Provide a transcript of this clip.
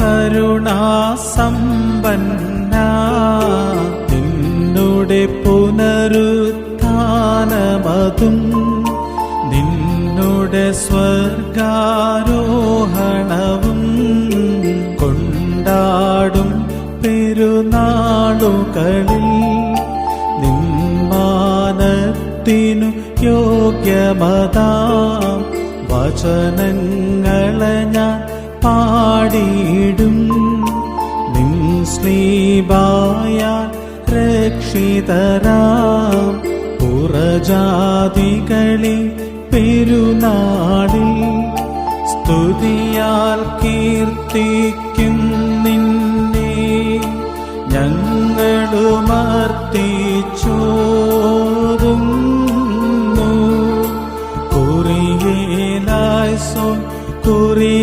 കരുണാസമ്പന്ന നിന്നുടെ പുനരുത്ഥാനമതും നിന്നുടെ സ്വർഗാരോഹണവും കൊണ്ടാടും പെരുന്നാളുകളിൽ നിമ്മാനത്തിനു യോഗ്യമതാം. വചനങ്ങളെ ഞാൻ പാടിയിടും. നിൻ സ്ലീബായ രക്ഷിതരാം. പുറജാതികളെ പെരുനാളിൽ സ്തുതിയാൽ കീർത്തിക്കും നിന്നെ. ഞങ്ങളുമർത്തിച്ചോതുന്നു കുറിയേലായ്സോ তোরে